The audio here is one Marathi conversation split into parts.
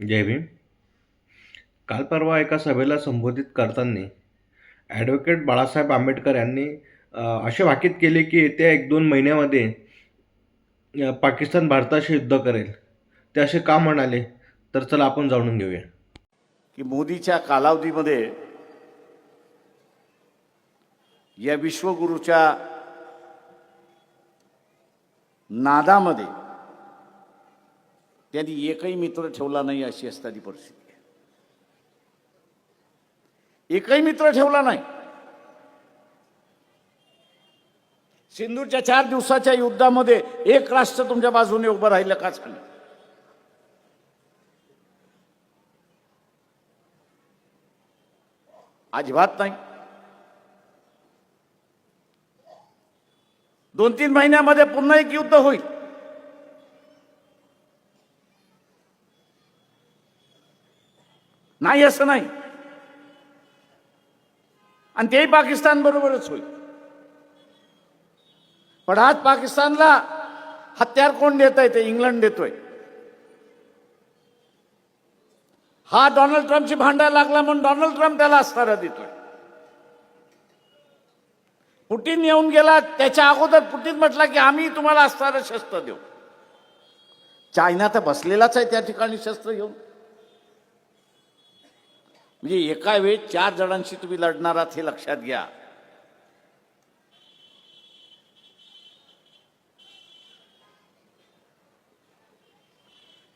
जय भीम. काल परवा एका सभेला संबोधित करताना ॲडव्होकेट बाळासाहेब आंबेडकर यांनी असे वाकित केले की येत्या एक दोन महिन्यामध्ये पाकिस्तान भारताशी युद्ध करेल. ते असे का म्हणाले? तर चला आपण जाणून घेऊया. की मोदीच्या कालावधीमध्ये या विश्वगुरूच्या नादामध्ये त्यांनी एकही मित्र ठेवला नाही अशी असताना परिस्थिती आहे. एकही मित्र ठेवला नाही. सिंधूरच्या चार दिवसाच्या युद्धामध्ये एक राष्ट्र तुमच्या बाजूने उभं राहिलं का झालं? अजिबात नाही. दोन तीन महिन्यामध्ये पुन्हा एक युद्ध होईल. नाही असं नाही. आणि तेही पाकिस्तान बरोबरच होईल. पण आज पाकिस्तानला हत्यार कोण देत आहे ते इंग्लंड देतोय. हा डोनाल्ड ट्रम्पची भांडायला लागला म्हणून डोनाल्ड ट्रम्प त्याला असणारा देतोय. पुटीन येऊन गेला त्याच्या अगोदर पुटीन म्हटला की आम्ही तुम्हाला असणारं शस्त्र देऊ. चायना तर बसलेलाच आहे त्या ठिकाणी शस्त्र घेऊन. म्हणजे एका वेळी चार जणांशी तुम्ही लढणार आहात हे लक्षात घ्या.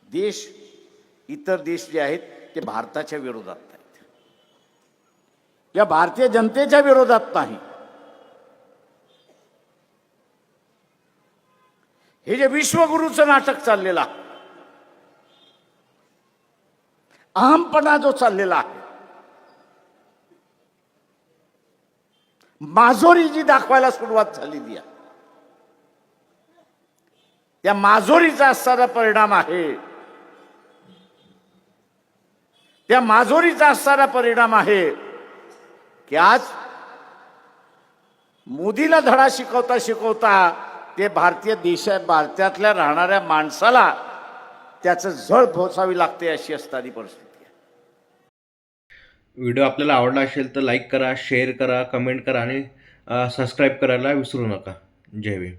देश इतर देश जे आहेत ते भारताच्या विरोधात आहेत या भारतीय जनतेच्या विरोधात नाही. हे जे विश्वगुरूचं नाटक चाललेलं आहे अहमपणा जो चाललेला आहे माजोरी जी दाखवायला सुरुवात झालेली आहे. त्या माजोरीचा असणारा परिणाम आहे. त्या माजोरीचा असणारा परिणाम आहे की आज मोदीला धडा शिकवता शिकवता ते भारतीय देशा भारतातल्या राहणाऱ्या माणसाला त्याचं झळ भोसावी लागते अशी असणारी परिस्थिती. व्हिडिओ आपल्याला आवडला असेल तर लाईक करा शेअर करा कमेंट करा आणि सबस्क्राईब करायला विसरू नका. जय भीम.